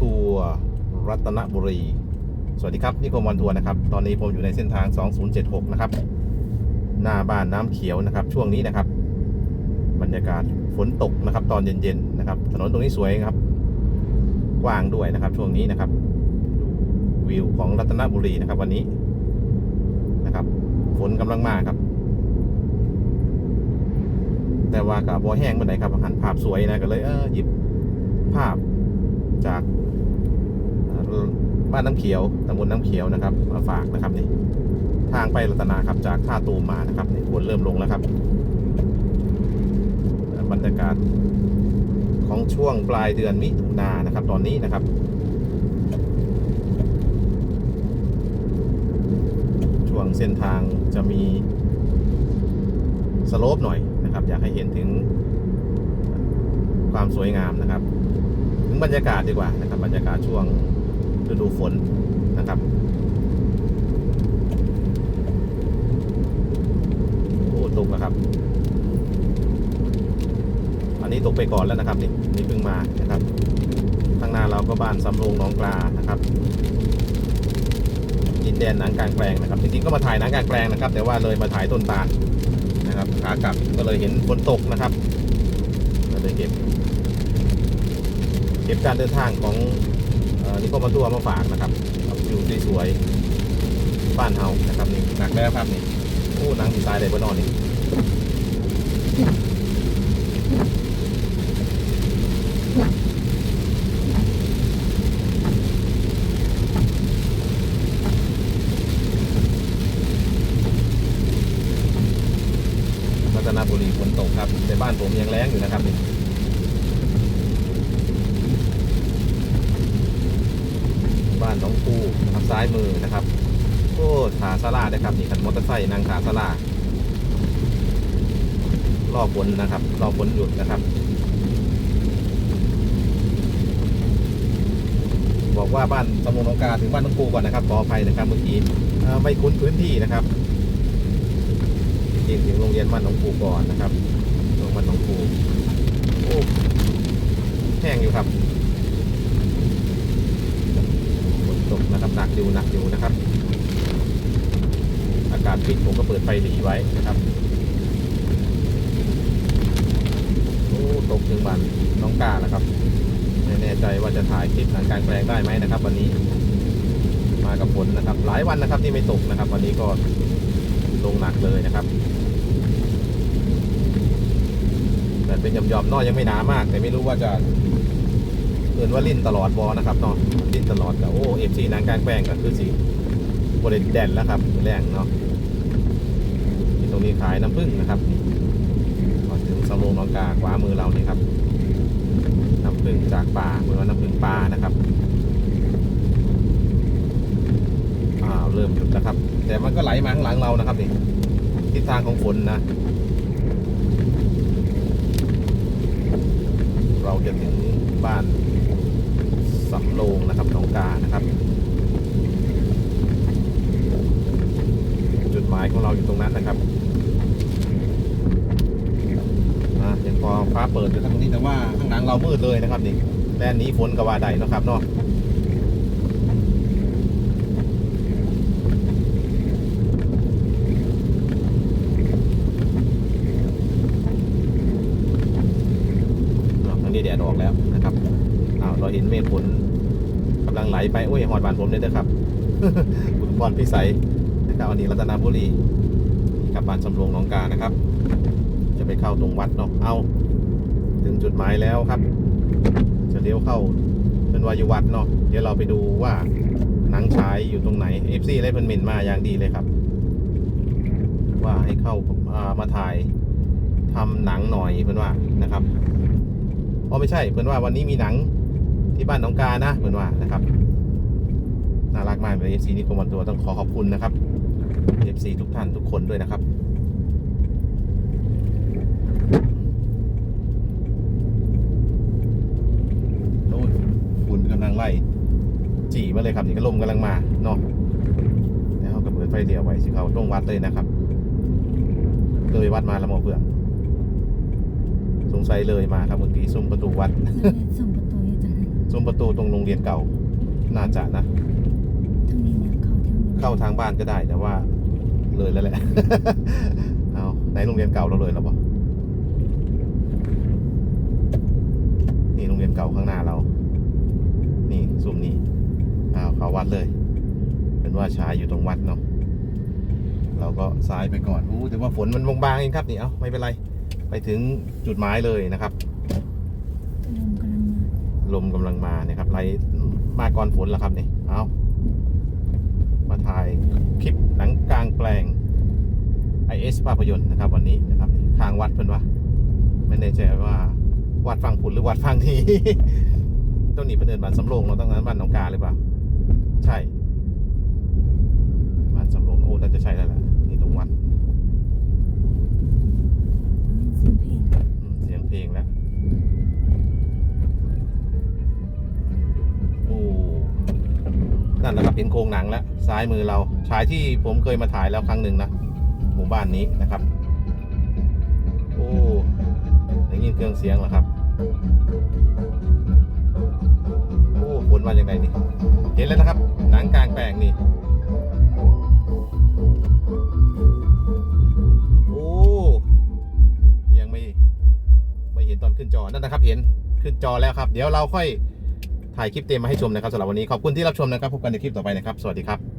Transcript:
ทัวร์รัตนบุรี สวัสดีครับนี่คมวันทัวร์นะครับ ตอนนี้ผมอยู่ในเส้นทาง 2076 นะครับ หน้าบ้านน้ำเขียวนะครับ ช่วงนี้นะครับ บรรยากาศฝนตกนะครับ ตอนเย็นๆนะครับ ถนนตรงนี้สวยครับ กว้างด้วยนะครับ ช่วงนี้นะครับวิวของรัตนบุรีนะครับ วันนี้นะครับ ฝนกำลังมาครับ แต่ว่ากับบอแห้งเมื่อไหร่ครับหันภาพสวยนะก็เลยเออหยิบภาพจาก บ้านน้ำเขียวตำบลน้ำเขียวนะครับ มาฝากนะครับนี่ทางไปรัตนาครับจากท่าตูมมานะครับนี่ฝนเริ่มลงแล้วครับ บรรยากาศของช่วงปลายเดือนมิถุนายนะครับ ตอนนี้นะครับช่วงเส้นทางจะมีสโลปหน่อยนะครับ อยากให้เห็นถึงความสวยงามนะครับ ถึงบรรยากาศดีกว่านะครับ บรรยากาศช่วง ฤดูฝนนะครับโอ้ตกแล้วครับ อันนี้ตกไปก่อนแล้วนะครับนี่นี่เพิ่งมานะครับข้างหน้าเราก็บ้านสำโรงหนองปลานะครับดินแดนหนังกลางแปลงนะครับจริงๆก็มาถ่ายหนังกลางแปลงนะครับ แต่ว่าเลยมาถ่ายต้นตาลนะครับขากลับก็เลยเห็นฝนตกนะครับก็เลยเก็บเก็บการเดินทางของ นิโคมาตัวมาฝากนะครับอยู่สวยๆบ้านเฮานะครับนี่หนักแล้วครับนี่โอ้หนังสีตายเลยบนนอนนี่รัตนบุรีฝนตกครับแต่บ้านผมยังแรงอยู่นะครับนี่บ้านน้องปูนะครับซ้ายมือนะครับโอ้ขาซาลาด้วยครับนี่คันมอเตอร์ไซค์นั่งขาซาลารอบฝนนะครับรอบฝนหยุดนะครับ บอกว่าบ้านตำบลหนองกาถึงบ้านน้องปูก่อนนะครับขออภัยนะครับเมื่อกี้ไม่คุ้นพื้นที่นะครับจริงถึงโรงเรียนบ้านหนองปูก่อนนะครับโรงบ้านหนองปูโอ้แห้งอยู่ครับฝนตกนะครับหนัก อยู่หนักอยู่นะครับ อากาศปิดผมก็เปิดไฟหลีไว้นะครับโอ้ตกถึงบ้านน้องกาแล้วครับไม่แน่ใจว่าจะถ่ายคลิปหนังกางแปลงได้ไหมนะครับ วันนี้ มากับฝนนะครับ หลายวันนะครับที่ไม่ตกนะครับ วันนี้ก็ลงหนักเลยนะครับแต่เป็นหย่อมๆนอยังไม่หนามาก แต่ไม่รู้ว่าจะ เกินว่าลิ่นตลอดบอนะครับเนาะลิ่นตลอดกับโอ้เอฟซีนางกลางแปลงก็คือสีบริเดนแล้วครับแรงเนาะที่ตรงนี้ขายน้ำผึ้งนะครับก่อนถึงสโรงนองกาขวามือเรานี่ครับ น้ำผึ้งจากป่าเหมือนว่าน้ำผึ้งป่านะครับอ้าวเริ่มหยุดแล้วครับ แต่มันก็ไหลมาข้างหลังเรานะครับนี่ทิศทางของฝนนะ เราจะถึงบ้าน สำโรงนะครับหนองกานะครับ จุดหมายของเราอยู่ตรงนั้นนะครับอะยังพอฟ้าเปิดอยู่ทางนี้แต่ว่าข้างหลังเรามืดเลยนะครับนี่แดนนี้ฝนกว่าใดนะครับเนาะเนาะทางนี้แดดออกแล้ว เราเห็นเมฆฝนกำลังไหลไปโอ้ยหอดบานผมเลยนะครับบุญพรพิสัยนะครับอันนี้รัตนบุรีกับบ้านสำโรงหนองกานะครับ จะไปเข้าตรงวัดเนาะเอาถึงจุดหมายแล้วครับ จะเลี้ยวเข้าเป็นวายุวัดเนาะเดี๋ยวเราไปดูว่าหนังฉายอยู่ตรงไหน FC ได้เพิ่นเมนมาอย่างดีเลยครับ ว่าให้เข้าามาถ่ายทำหนังหน่อยเพิ่นว่านะครับอ๋อไม่ใช่เพิ่นว่าวันนี้มีหนัง บ้านหนองกานะเพิ่นว่านะครับน่ารักมากเลย FC นี่คมวันตัวต้องขอขอบคุณนะครับ FC ทุกท่านทุกคนด้วยนะครับโอ้ยฝุ่นกำลังไล่จี่มาเลยครับนี่ก็ลมกำลังมาเนาะแล้วก็เปิดไฟเดียวไว้สิเขาตรงวัดเลยนะครับเลยวัดมาแล้วมอเพื่อสงสัยเลยมาครับเมื่อกี้ซุ้มประตูวัดส่งประตู ซุ้มประตูตรงโรงเรียนเก่า น่าจะนะตรงนี้นะเข้าทางเข้าทางบ้านก็ได้แต่ว่า เลยแล้วแหละ เอาไหนโรงเรียนเก่าเราเลยแล้วปะนี่โรงเรียนเก่าข้างหน้าเรา นี่ซุ่มนี่เอาเข้าวัดเลย เป็นว่าชายอยู่ตรงวัดเนาะเราก็ซ้ายไปก่อนอู้แต่ว่าฝนมันบางๆเองครับนี่ เอาไม่เป็นไร ไปถึงจุดหมายเลยนะครับ ลมกำลังมาลมกำลังมาเนี่ยครับไล่มาก่อนฝนแล้วครับนี่เอามาถ่ายคลิปหนังกลางแปลง IS ภาพยนตร์นะครับ วันนี้นะครับทางวัดเพิ่นว่าไม่แน่ใจว่าวัดฟังผุนหรือวัดฟังทีต้นนี้เพิ่นเดินบ้านสำโรงเราต้องนั้นบ้านหนองกาหรือเปล่าใช่บ้านสำโรงโอ้น่าจะใช่แล้วแหละนี่ตรงวัดเสียงเพลงอืมเสียงเพลงแล้ว ห็นโครงหนังแล้วซ้ายมือเราฉายที่ผมเคยมาถ่ายแล้วครั้งหนึ่งนะหมู่บ้านนี้นะครับโอ้ได้ยินเครื่องเสียงเหรอครับโอ้ฝนมาอย่างไรนี่เห็นแล้วนะครับ หนังกลางแปลงนี่โอ้ยังไม่ไม่เห็นตอนขึ้นจอนั่นนะครับ เห็นขึ้นจอแล้วครับ เดี๋ยวเราค่อย ถ่ายคลิปเต็มมาให้ชมนะครับสำหรับวันนี้ขอบคุณที่รับชมนะครับพบกันในคลิปต่อไปนะครับ สวัสดีครับ